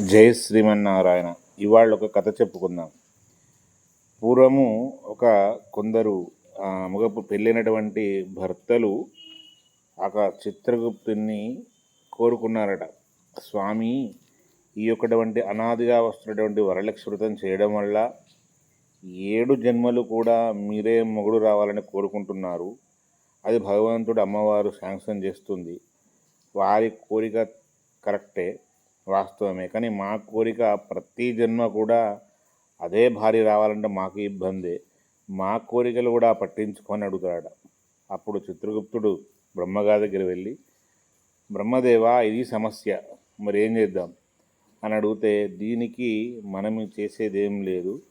జయ శ్రీమన్నారాయణ. ఇవాళ ఒక కథ చెప్పుకుందాం. పూర్వము ఒక కొందరు ఆ, మగపు పెళ్ళైనటువంటి భర్తలు ఒక చిత్రగుప్తుని కోరుకున్నారట. స్వామి ఈ యొక్కటువంటి అనాదిగా వస్తున్నటువంటి వరలక్ష్మృతం చేయడం వల్ల ఏడు జన్మలు కూడా మీరే మొగుడు రావాలని కోరుకుంటున్నారు. అది భగవంతుడు అమ్మవారు శాంక్షన్ చేస్తుంది. వారి కోరిక కరెక్టే. వాస్తవమే. కానీ మా కోరిక ప్రతి జన్మ కూడా అదే భార్య రావాలంటే మాకు ఇబ్బంది. మా కోరికలు కూడా పట్టించుకొని అడుగుతాడు అప్పుడు చిత్రగుప్తుడు బ్రహ్మగా దగ్గర వెళ్ళి బ్రహ్మదేవా ఇది సమస్య. మరి ఏం చేద్దాం? అని అడిగితే దీనికి మనం చేసేదేం లేదు.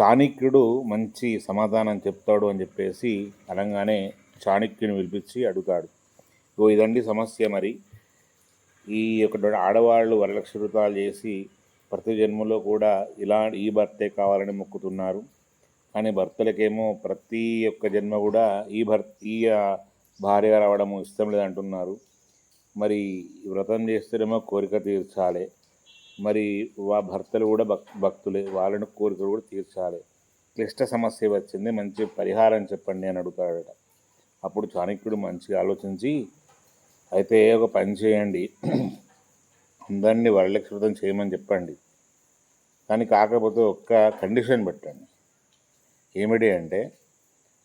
చాణక్యుడు మంచి సమాధానం చెప్తాడు అని చెప్పేసి అనగానే చాణక్యుని పిలిపించి అడుగుతాడు. ఓ ఇదండి సమస్య మరి. ఈ యొక్క ఆడవాళ్ళు వరలక్ష్మి వ్రతాలు చేసి ప్రతి జన్మలో కూడా ఇలా ఈ భర్తే కావాలని మొక్కుతున్నారు. కానీ భర్తలకేమో ప్రతి ఒక్క జన్మ కూడా ఈ భర్త ఈ భార్య రావడం ఇష్టం లేదంటున్నారు. మరి వ్రతం చేస్తేనేమో కోరిక తీర్చాలి. మరి వా భర్తలు కూడా భక్ భక్తులే వాళ్ళని కోరికలు కూడా తీర్చాలి. క్లిష్ట సమస్య వచ్చింది మంచి పరిహారం చెప్పండి అని అడుగుతాడట. అప్పుడు చాణక్యుడు మంచిగా ఆలోచించి అయితే ఒక పని చేయండి. అందరినీ వరలక్ష్మి వ్రతం చేయమని చెప్పండి. కానీ కాకపోతే ఒక్క కండిషన్ పెట్టండి. ఏమిటి అంటే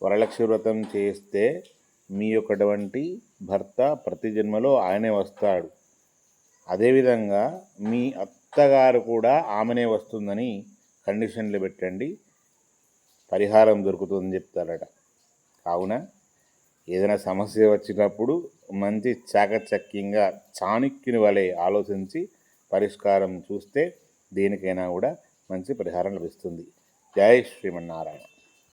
వరలక్ష్మి వ్రతం చేస్తే మీ యొక్కటువంటి భర్త ప్రతి జన్మలో ఆయనే వస్తాడు. అదేవిధంగా మీ అత్తగారు కూడా ఆమెనే వస్తుందని కండిషన్లు పెట్టండి. పరిహారం దొరుకుతుందని చెప్తారట. కావున ఏదైనా సమస్య వచ్చినప్పుడు మంచి చాకచక్యంగా చాణక్యుని వలె ఆలోచించి పరిష్కారం చూస్తే దేనికైనా కూడా మంచి పరిహారం లభిస్తుంది. జై శ్రీమన్నారాయణ.